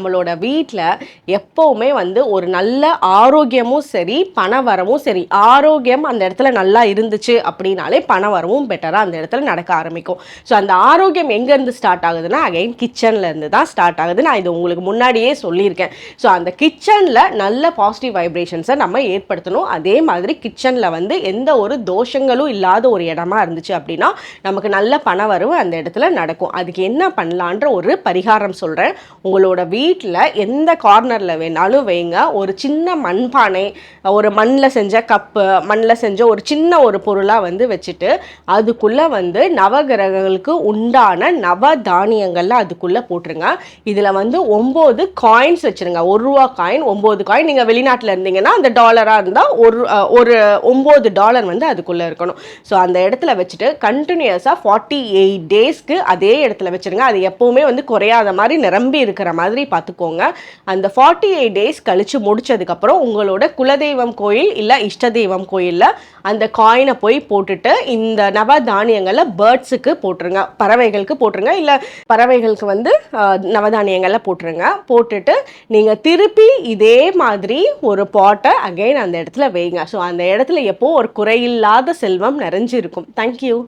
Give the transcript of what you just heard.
நம்மளோட வீட்டில் எப்போவுமே வந்து ஒரு நல்ல ஆரோக்கியமும் சரி பணவரமும் சரி. ஆரோக்கியம் அந்த இடத்துல நல்லா இருந்துச்சு அப்படின்னாலே பணவரமும் பெட்டராக அந்த இடத்துல நடக்க ஆரம்பிக்கும். ஸோ அந்த ஆரோக்கியம் எங்கேருந்து ஸ்டார்ட் ஆகுதுன்னா அகைன் கிச்சனில் இருந்து தான் ஸ்டார்ட் ஆகுது. நான் இது உங்களுக்கு முன்னாடியே சொல்லியிருக்கேன். ஸோ அந்த கிச்சனில் நல்ல பாசிட்டிவ் வைப்ரேஷன்ஸை நம்ம ஏற்படுத்தணும். அதே மாதிரி கிச்சனில் வந்து எந்த ஒரு தோஷங்களும் இல்லாத ஒரு இடமா இருந்துச்சு அப்படின்னா நமக்கு நல்ல பணவரவு அந்த இடத்துல நடக்கும். அதுக்கு என்ன பண்ணலான்ற ஒரு பரிகாரம் சொல்கிறேன் உங்களோட வீ வீட்டில் எந்த கார்னரில் வேணாலும் வைங்க. ஒரு சின்ன மண்பானை ஒரு மண்ணில் செஞ்ச கப்பு மண்ணில் செஞ்ச ஒரு சின்ன ஒரு பொருளாக வந்து வச்சுட்டு அதுக்குள்ளே வந்து நவகிரகங்களுக்கு உண்டான நவ தானியங்கள்லாம் அதுக்குள்ளே போட்டுருங்க. இதில் வந்து ஒம்பது காயின்ஸ் வச்சுருங்க. ஒரு ரூபா காயின் ஒம்பது காயின் நீங்கள் வெளிநாட்டில் இருந்தீங்கன்னா அந்த டாலராக இருந்தால் ஒரு ஒரு ஒம்பது டாலர் வந்து அதுக்குள்ளே இருக்கணும். ஸோ அந்த இடத்துல வச்சுட்டு கண்டினியூஸாக ஃபார்ட்டி எயிட் டேஸ்க்கு அதே இடத்துல வச்சுருங்க. அது எப்போவுமே வந்து குறையாத மாதிரி நிரம்பி இருக்கிற மாதிரி பார்த்துக்கோங்க. அந்த ஃபார்ட்டி எயிட் டேஸ் கழித்து முடிச்சதுக்கப்புறம் உங்களோட குலதெய்வம் கோயில் இல்லை இஷ்ட தெய்வம் கோயிலில் அந்த காயினை போய் போட்டுட்டு இந்த நவ தானியங்களை பேர்ட்ஸுக்கு போட்டுருங்க. பறவைகளுக்கு போட்டுருங்க. இல்லை பறவைகளுக்கு வந்து நவதானியங்களை போட்டுருங்க. போட்டுட்டு நீங்கள் திருப்பி இதே மாதிரி ஒரு பாட்டை அகைன் அந்த இடத்துல வைங்க. ஸோ அந்த இடத்துல எப்போ ஒரு குறையில்லாத செல்வம் நிறைஞ்சிருக்கும். தேங்க்யூ